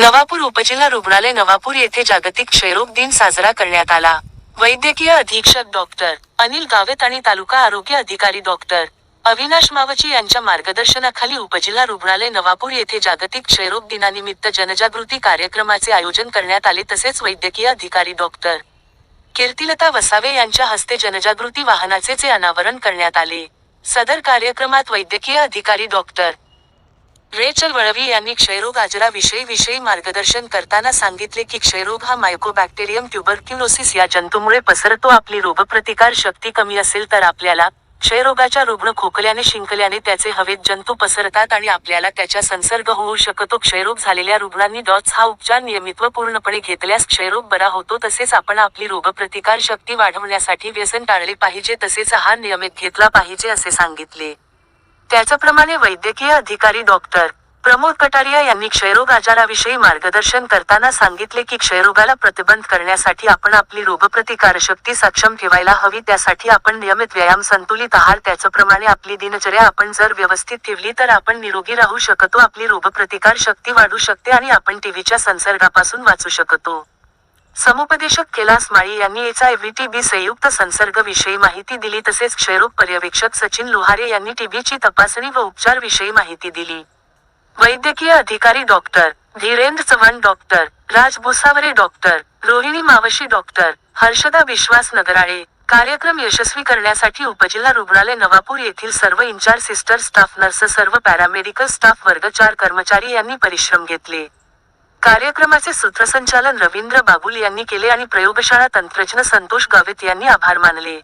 नवापूर उपजिल्हा रुग्णालय नवापूर येथे जागतिक क्षयरोग दिन साजरा करण्यात आला. वैद्यकीय अधीक्षक डॉक्टर अनिल गावेत आणि तालुका आरोग्य अधिकारी डॉक्टर अविनाश मावची यांच्या मार्गदर्शनाखाली उपजिल्हा रुग्णालय नवापूर येथे जागतिक क्षयरोग दिनानिमित्त जनजागृती कार्यक्रमाचे आयोजन करण्यात आले तसेच वैद्यकीय अधिकारी डॉक्टर कीर्तिलता वसावे यांच्या हस्ते जनजागृती वाहनाचे अनावरण करण्यात आले. सदर कार्यक्रमात वैद्यकीय अधिकारी डॉक्टर रेचल वळवी यांनी क्षयरोग आजाराविषयी विषयी मार्गदर्शन करताना सांगितले की क्षयरोग हा मायकोबॅक्टेरियम ट्युबरक्युलोसिस या जंतूमुळे पसरतो. आपली रोगप्रतिकार शक्ती कमी असेल तर आपल्याला क्षयरोगाच्या रुग्ण खोकल्याने शिंकल्याने त्याचे हवेत जंतू पसरतात आणि आपल्याला त्याचा संसर्ग होऊ शकतो. क्षयरोग झालेल्या रुग्णांनी डॉट्स हा उपचार नियमित व पूर्णपणे घेतल्यास क्षयरोग बरा होतो. तसेच आपण आपली रोगप्रतिकार शक्ती वाढवण्यासाठी व्यसन टाळले पाहिजे. तसेच आहार नियमित घेतला पाहिजे असे सांगितले. त्याचप्रमाणे वैद्यकीय अधिकारी डॉक्टर प्रमोद कटारिया यांनी क्षयरोग आजाराविषयी मार्गदर्शन करताना सांगितले की क्षयरोगाला प्रतिबंध करण्यासाठी आपण आपली रोगप्रतिकारशक्ती सक्षम ठेवायला हवी त्यासाठी आपण नियमित व्यायाम संतुलित आहार त्याचप्रमाणे आपली दिनचर्या आपण जर व्यवस्थित ठेवली तर आपण निरोगी राहू शकतो आपली रोगप्रतिकार शक्ती वाढू शकते आणि आपण टीव्हीच्या संसर्गापासून वाचू शकतो. समुपदेशक कैलास माळी यांनी H I V T B संयुक्त संसर्ग विषयी माहिती दिली तसेच क्षयरोग पर्यवेक्षक सचिन लोहारे यांनी टीबीची तपासणी व उपचार विषयी माहिती दिली. वैद्यकीय अधिकारी doctor Dhirendra Chavan doctor Raj Bhusavare doctor Rohini Mavshi doctor Harshada विश्वास नगराळे. कार्यक्रम यशस्वी करण्यासाठी उपजिल्हा रुग्णालय नवापूर येथील सर्व इंचार्ज सिस्टर स्टाफ नर्स सर्व पॅरामेडिकल स्टाफ वर्ग चार कर्मचारी यांनी परिश्रम घेतले. कार्यक्रमाचे सूत्रसंचालन रवींद्र बाबुल यांनी केले आणि प्रयोगशाळा तंत्रज्ञ संतोष गावित यांनी आभार मानले.